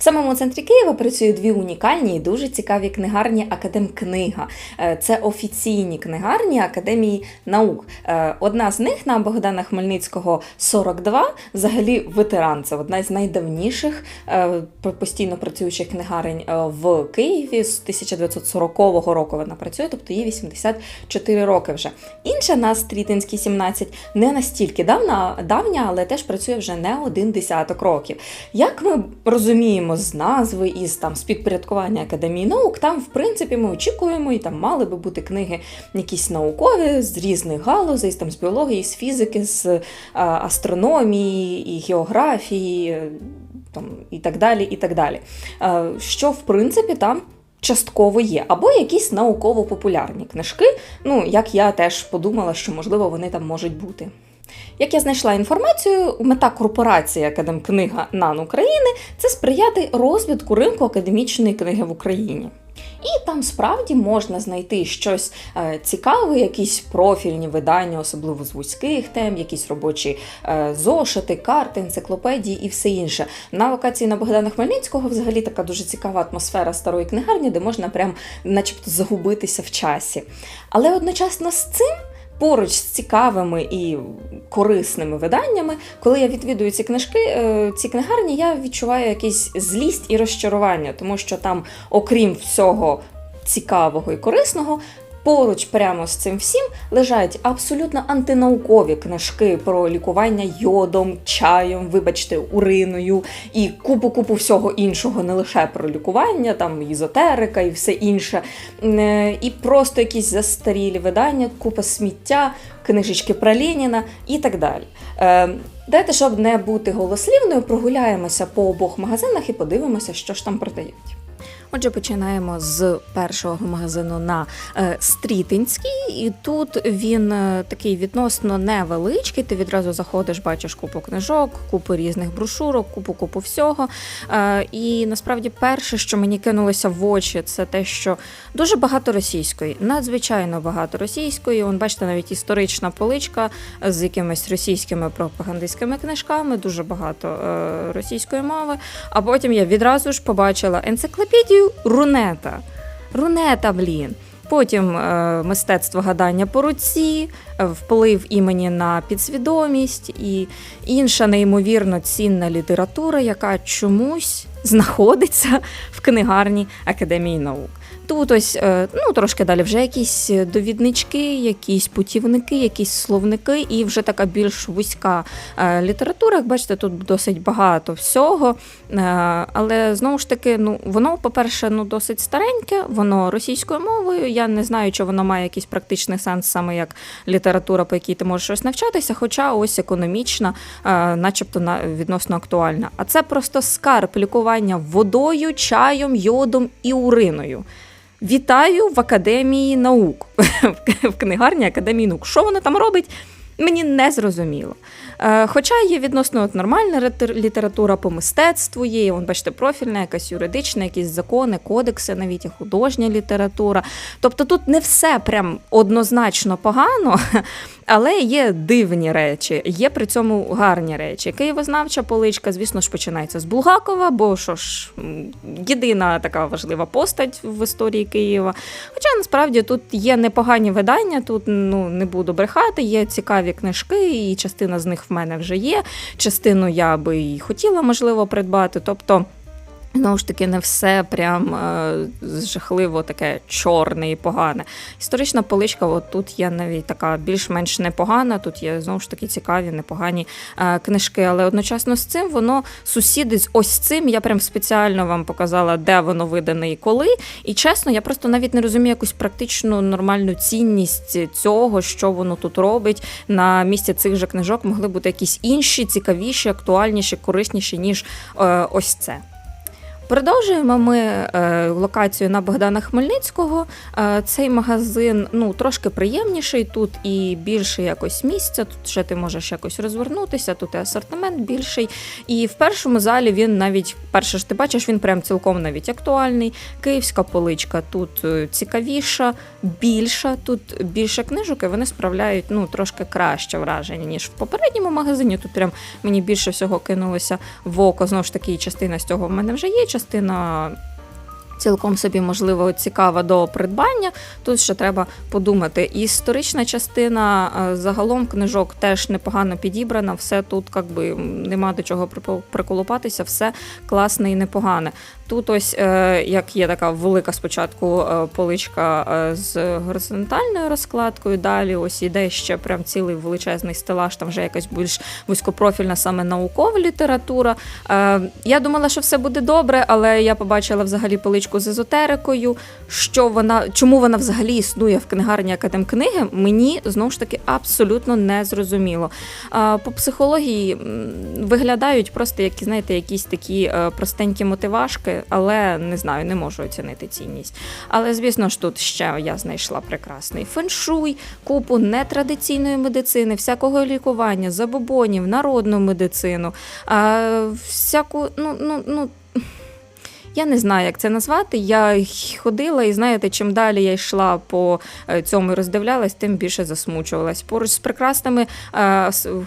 В самому центрі Києва працює дві унікальні і дуже цікаві книгарні Академкнига. Е, Це офіційні книгарні Академії наук. Е, Одна з них на Богдана Хмельницького 42, взагалі ветеран. Це одна з найдавніших е, постійно працюючих книгарень в Києві. З 1940 року вона працює, тобто їй 84 роки вже. Інша на Стрітинській 17 не настільки давна, давня, але теж працює вже не один десяток років. Як ми розуміємо з назви і з там з підпорядкування академії наук, там в принципі ми очікуємо, і там мали би бути книги якісь наукові з різних галузей, там з біології, з фізики, з е, астрономії і географії, е, там і так далі. і так далі. Е, Що в принципі там. Частково є, або якісь науково-популярні книжки. Ну, як я теж подумала, що можливо вони там можуть бути. Як я знайшла інформацію, мета корпорації Академкнига НАН України це сприяти розвитку ринку академічної книги в Україні. І там справді можна знайти щось е, цікаве, якісь профільні видання, особливо з вузьких тем, якісь робочі е, зошити, карти, енциклопедії і все інше. На локації на Богдана Хмельницького взагалі така дуже цікава атмосфера старої книгарні, де можна прям начебто загубитися в часі. Але одночасно з цим. Поруч з цікавими і корисними виданнями, коли я відвідую ці книжки, е, ці книгарні, я відчуваю якийсь злість і розчарування, тому що там, окрім всього цікавого і корисного, поруч прямо з цим всім лежать абсолютно антинаукові книжки про лікування йодом, чаєм, вибачте, уриною і купу-купу всього іншого, не лише про лікування, там ізотерика і все інше. Е, І просто якісь застарілі видання, купа сміття, книжечки про Леніна і так далі. Е, Дайте, щоб не бути голослівною, прогуляємося по обох магазинах і подивимося, що ж там продають. Отже, починаємо з першого магазину на е, Стрітинській, і тут він е, такий відносно невеличкий. Ти відразу заходиш, бачиш купу книжок, купу різних брошурок, купу купу всього. Е, і насправді перше, що мені кинулося в очі, це те, що дуже багато російської, надзвичайно багато російської. Он бачите, навіть історична поличка з якимись російськими пропагандистськими книжками, дуже багато російської мови. А потім я відразу ж побачила енциклопедію Рунета. Рунета, блін. Потім е, мистецтво гадання по руці, е, вплив імені на підсвідомість і інша неймовірно цінна література, яка чомусь знаходиться в книгарні Академії наук. Тут ось е, ну трошки далі вже якісь довіднички, якісь путівники, якісь словники, і вже така більш вузька е, література. Як бачите, тут досить багато всього. Е, Але знову ж таки, ну воно, по-перше, ну досить стареньке, воно російською мовою. Я не знаю, чи воно має якийсь практичний сенс, саме як література, по якій ти можеш щось навчатися, хоча ось економічна, е, начебто відносно актуальна. А це просто скарб лікування водою, чаєм, йодом і уриною. Вітаю в Академії наук, в книгарні Академії наук. Що вона там робить? Мені не зрозуміло. Е, Хоча є відносно от нормальна література по мистецтву, є, вон, бачите, профільна, якась юридична, якісь закони, кодекси, навіть художня література. Тобто тут не все прям однозначно погано, але є дивні речі, є при цьому гарні речі. Києвознавча поличка, звісно ж, починається з Булгакова, бо що ж, єдина така важлива постать в історії Києва. Хоча насправді тут є непогані видання, тут ну не буду брехати, є цікаві книжки, і частина з них в мене вже є. Частину я би і хотіла, можливо, придбати. Тобто. Знову ж таки, не все прям е, жахливо таке чорне і погане. Історична поличка, от тут є навіть така більш-менш непогана. Тут є знову ж таки цікаві, непогані е, книжки. Але одночасно з цим воно сусідить з ось цим. Я прям спеціально вам показала, де воно видане і коли. І чесно, я просто навіть не розумію якусь практичну нормальну цінність цього, що воно тут робить. На місці цих же книжок могли бути якісь інші, цікавіші, актуальніші, корисніші, ніж е, ось це. Продовжуємо ми е, локацію на Богдана Хмельницького. Е, цей магазин ну трошки приємніший. Тут і більше якось місця. Тут ще ти можеш якось розвернутися. Тут і асортимент більший. І в першому залі він навіть перше ж ти бачиш, він прям цілком навіть актуальний. Київська поличка тут е, цікавіша, більша. Тут більше книжок, і вони справляють ну трошки краще враження ніж в попередньому магазині. Тут прям мені більше всього кинулося в око. Знову ж таки, частина з цього в мене вже є. Частина цілком собі можливо цікава до придбання. Тут ще треба подумати. Історична частина е, загалом книжок теж непогано підібрана. Все тут якби нема до чого приколупатися, все класне і непогане. Тут ось е, як є така велика спочатку е, поличка е, з горизонтальною розкладкою. Далі ось іде ще прям цілий величезний стелаж, там вже якась більш вузькопрофільна саме наукова література. Я думала, що все буде добре, але я побачила взагалі поличку з езотерикою. Що вона, чому вона взагалі існує в книгарні Академкниги, мені знову ж таки абсолютно не зрозуміло. По психології виглядають просто як, знаєте, якісь такі простенькі мотивашки, але не знаю, не можу оцінити цінність. Але звісно ж, тут ще я знайшла прекрасний феншуй, купу нетрадиційної медицини, всякого лікування, забобонів, народну медицину, всяку, ну, ну, ну. Я не знаю, як це назвати. Я ходила, і знаєте, чим далі я йшла по е, цьому і роздивлялась, тим більше засмучувалась. Поруч з прекрасними е,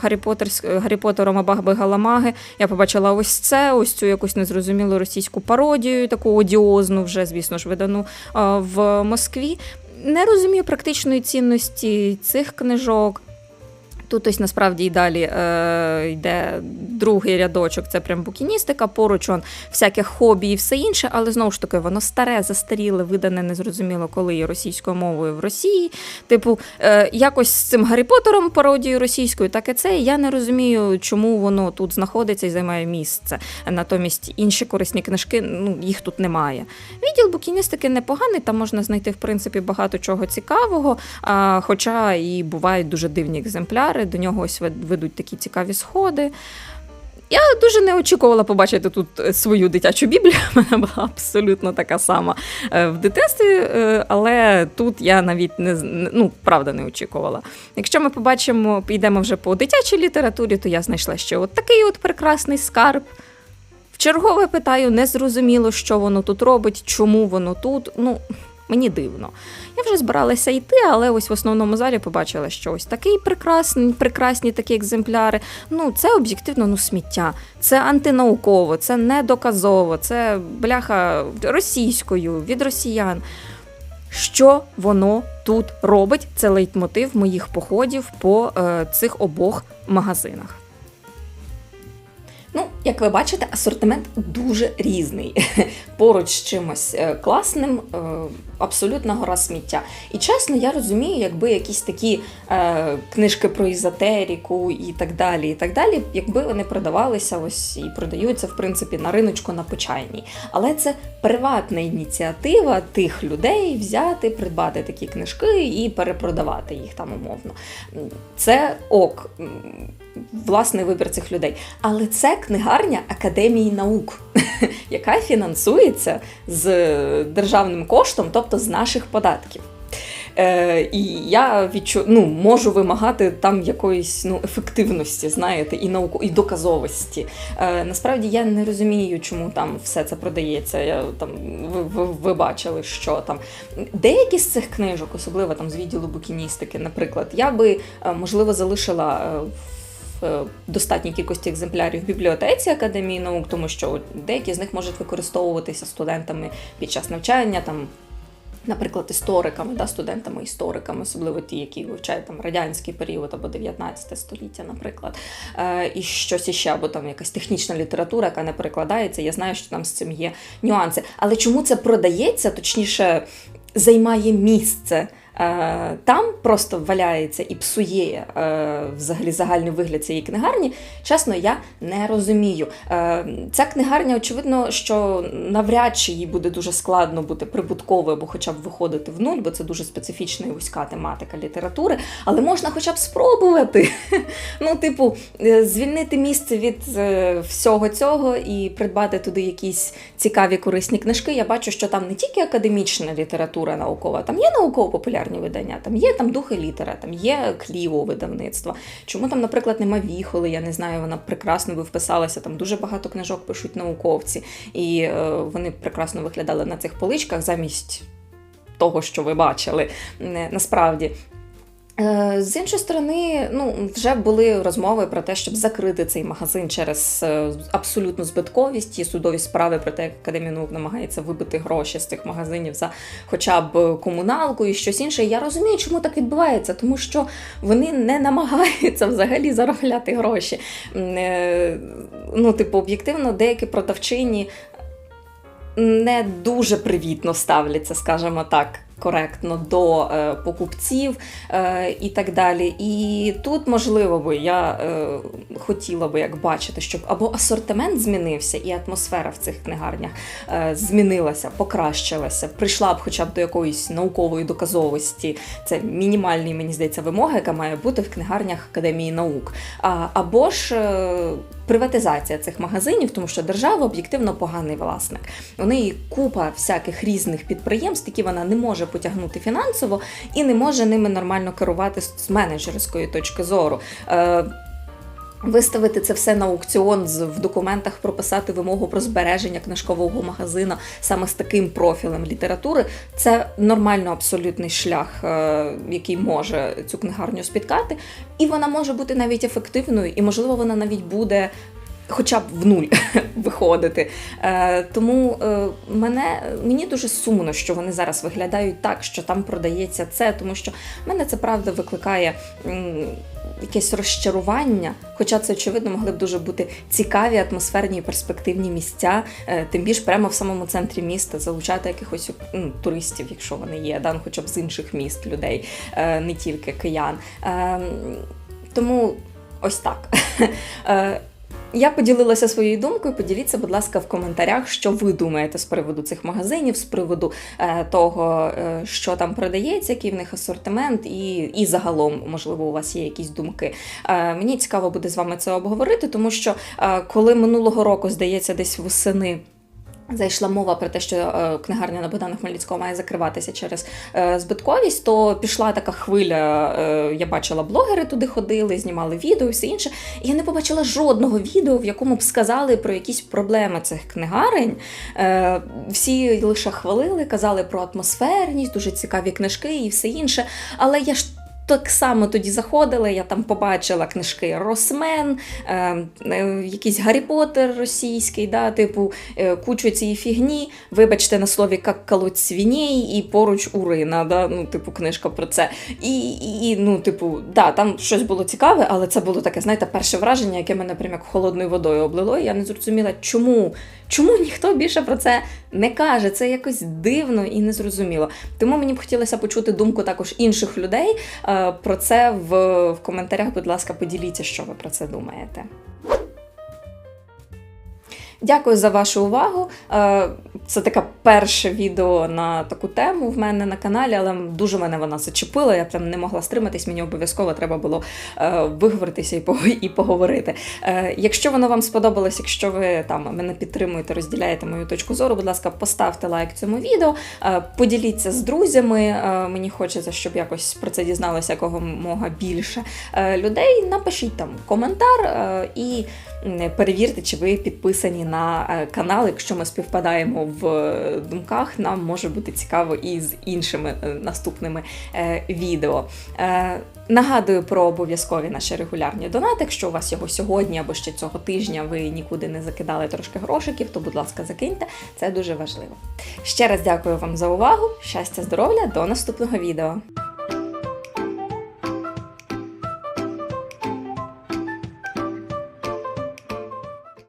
Гаррі, Поттер, Гаррі Поттером Абагби Галамаги я побачила ось це, ось цю якусь незрозумілу російську пародію, таку одіозну, вже, звісно ж, видану е, в Москві. Не розумію практичної цінності цих книжок. Тут ось насправді і далі е, йде другий рядочок, це прям букіністика, поруч он всяке хобі і все інше, але знову ж таки воно старе, застаріле, видане незрозуміло коли і російською мовою в Росії. Типу, е, якось з цим Гаррі Поттером пародією російською, так і це. Я не розумію, чому воно тут знаходиться і займає місце. Натомість інші корисні книжки, ну їх тут немає. Відділ букіністики непоганий, там можна знайти в принципі багато чого цікавого, а, хоча і бувають дуже дивні екземпляри, до нього ось ведуть такі цікаві сходи. Я дуже не очікувала побачити тут е, свою дитячу біблію. Вона була абсолютно така сама е, в дитинстві, е, але тут я навіть не- ну, правда не очікувала. Якщо ми побачимо, підемо вже по дитячій літературі, то я знайшла ще от такий от прекрасний скарб. В чергове питаю, не зрозуміло, що воно тут робить, чому воно тут. Ну, мені дивно. Я вже збиралася йти, але ось в основному залі побачила, що ось такий прекрасний, прекрасні такі екземпляри. Ну, це об'єктивно ну, сміття. Це антинауково, це недоказово, це бляха російською від росіян. Що воно тут робить? Це лейтмотив моїх походів по е, цих обох магазинах. Ну, як ви бачите, асортимент дуже різний. Поруч з чимось е, класним, е, абсолютна гора сміття. І чесно, я розумію, якби якісь такі е, книжки про ізотеріку і так далі, і так далі, якби вони продавалися ось і продаються, в принципі, на риночку на почайній. Але це приватна ініціатива тих людей взяти, придбати такі книжки і перепродавати їх там умовно. Це ок. Власний вибір цих людей. Але це книгарня Академії наук, яка фінансується з державним коштом, тобто з наших податків. Е, і я відчу... ну, можу вимагати там якоїсь ну, ефективності, знаєте, і науку, і доказовості. Е, насправді я не розумію, чому там все це продається. Я там ви, ви, ви бачили, що там деякі з цих книжок, особливо там з відділу букіністики, наприклад, я би е, можливо залишила. е, в достатній кількості екземплярів в бібліотеці Академії наук, тому що деякі з них можуть використовуватися студентами під час навчання, там наприклад, істориками, да, студентами-істориками, особливо ті, які вивчають там радянський період або 19 століття, наприклад, е, і щось іще, або там якась технічна література, яка не перекладається. Я знаю, що там з цим є нюанси. Але чому це продається, точніше, займає місце? Е, там просто валяється і псує е, взагалі загальний вигляд цієї книгарні, чесно, я не розумію. Е, ця книгарня, очевидно, що навряд чи їй буде дуже складно бути прибутковою або хоча б виходити в нуль, бо це дуже специфічна і вузька тематика літератури, але можна хоча б спробувати. Ну, типу, звільнити місце від всього цього і придбати туди якісь цікаві корисні книжки. Я бачу, що там не тільки академічна література наукова, там є науково-популярні видання, там є там духи літера, там є кліво видавництва. Чому там, наприклад, нема віхоли? Я не знаю, вона прекрасно би вписалася. Там дуже багато книжок пишуть науковці, і е, вони прекрасно виглядали на цих поличках замість того, що ви бачили. Насправді. Е, З іншої сторони, ну вже були розмови про те, щоб закрити цей магазин через е, абсолютну збитковість і судові справи про те, як Академія наук намагається вибити гроші з цих магазинів за хоча б комуналку і щось інше. Я розумію, чому так відбувається, тому що вони не намагаються взагалі заробляти гроші. Е, Ну, типу, об'єктивно, деякі продавчині не дуже привітно ставляться, скажімо так, коректно до е, покупців е, і так далі. І тут, можливо, би я е, хотіла би як бачити, щоб або асортимент змінився, і атмосфера в цих книгарнях змінилася, покращилася, прийшла б хоча б до якоїсь наукової доказовості. Це мінімальні, мені здається, вимоги, яка має бути в книгарнях Академії наук. Або ж приватизація цих магазинів, тому що держава об'єктивно поганий власник. У неї купа всяких різних підприємств, які вона не може потягнути фінансово і не може ними нормально керувати з менеджерської точки зору. Виставити це все на аукціон, в документах прописати вимогу про збереження книжкового магазина саме з таким профілем літератури. Це нормально абсолютний шлях, е, який може цю книгарню спіткати, і вона може бути навіть ефективною, і можливо вона навіть буде. Хоча б в нуль виходити. Е, тому е, мене, мені дуже сумно, що вони зараз виглядають так, що там продається це, тому що мене це правда викликає якесь розчарування. Хоча це, очевидно, могли б дуже бути цікаві, атмосферні і перспективні місця, е, тим більш прямо в самому центрі міста залучати якихось ну, туристів, якщо вони є, да, ну, хоча б з інших міст людей, е, не тільки киян. Е, тому ось так. Я поділилася своєю думкою. Поділіться, будь ласка, в коментарях, що ви думаєте з приводу цих магазинів, з приводу е, того, е, що там продається, який в них асортимент, і, і загалом, можливо, у вас є якісь думки. Е, мені цікаво буде з вами це обговорити, тому що е, коли минулого року, здається, десь восени. Зайшла мова про те, що е, книгарня на Богдана Хмельницького має закриватися через е, збитковість, то пішла така хвиля. Е, я бачила, блогери туди ходили, знімали відео і все інше. І я не побачила жодного відео, в якому б сказали про якісь проблеми цих книгарень. Всі лише хвалили, казали про атмосферність, дуже цікаві книжки і все інше. Але я ж. Так само тоді заходила, я там побачила книжки Росмен, е, е, якийсь Гаррі Поттер російський, да, типу е, кучу цієї фігні. Вибачте на слові як колоть свиней і поруч урина, да, ну, типу, книжка про це. І, і, і, ну, типу, да, там щось було цікаве, але це було таке, знаєте, перше враження, яке мене прям як холодною водою облило. І я не зрозуміла, чому, чому ніхто більше про це не каже. Це якось дивно і незрозуміло. Тому мені б хотілося почути думку також інших людей. Е, Про це в, в коментарях, будь ласка, поділіться, що ви про це думаєте. Дякую за вашу увагу. Е, Це таке перше відео на таку тему в мене на каналі, але дуже мене вона зачепила. Я прям не могла стриматись. Мені обов'язково треба було е, виговоритися і поговорити. Е, Якщо воно вам сподобалось, якщо ви там мене підтримуєте, розділяєте мою точку зору, будь ласка, поставте лайк цьому відео, поділіться з друзями. Мені хочеться, щоб якось про це дізналося якомога більше е, людей. Напишіть там коментар і перевірте, чи ви підписані на е, канал. Якщо ми співпадаємо в е, думках, нам може бути цікаво і з іншими е, наступними е, відео. Е, Нагадую про обов'язкові наші регулярні донати. Якщо у вас його сьогодні або ще цього тижня ви нікуди не закидали трошки грошиків, то будь ласка, закиньте. Це дуже важливо. Ще раз дякую вам за увагу. Щастя, здоров'я, до наступного відео.